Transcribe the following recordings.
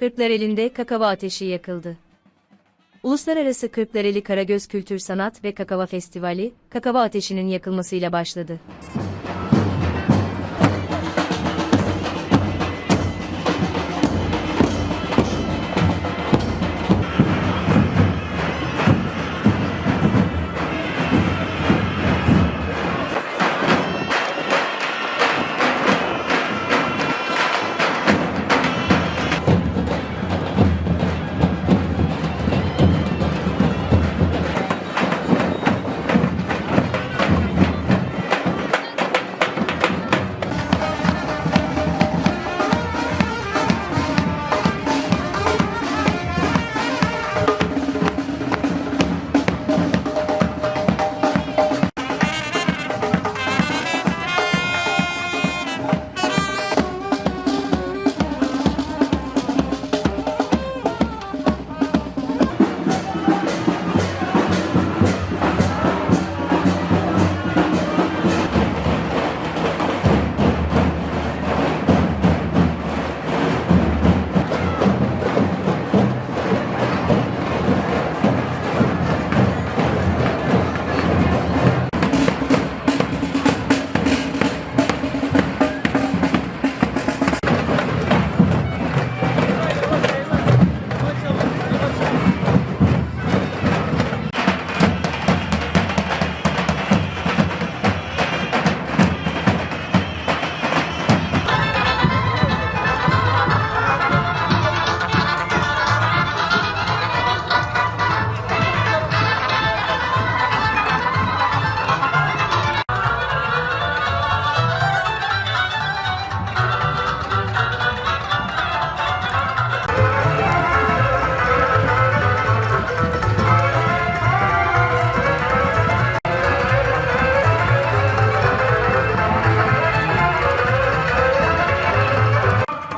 Kırklareli'nde kakava ateşi yakıldı. Uluslararası Kırklareli Karagöz Kültür Sanat ve Kakava Festivali, kakava ateşinin yakılmasıyla başladı.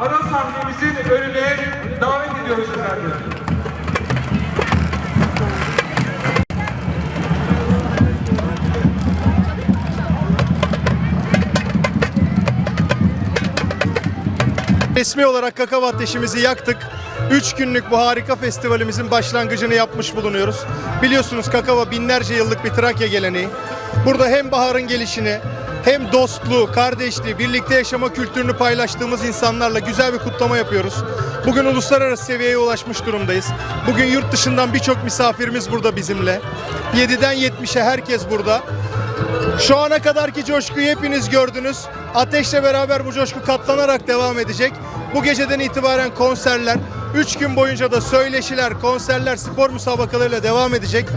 Ana sahnemizin önüne davet ediyoruz efendim. Resmi olarak kakao ateşimizi yaktık. 3 günlük bu harika festivalimizin başlangıcını yapmış bulunuyoruz. Biliyorsunuz kakao binlerce yıllık bir Trakya geleneği. Burada hem baharın gelişini hem dostluğu, kardeşliği, birlikte yaşama kültürünü paylaştığımız insanlarla güzel bir kutlama yapıyoruz. Bugün uluslararası seviyeye ulaşmış durumdayız. Bugün yurt dışından birçok misafirimiz burada bizimle. 7'den 70'e herkes burada. Şu ana kadarki coşkuyu hepiniz gördünüz. Ateşle beraber bu coşku katlanarak devam edecek. Bu geceden itibaren konserler, 3 gün boyunca da söyleşiler, konserler, spor müsabakalarıyla devam edecek.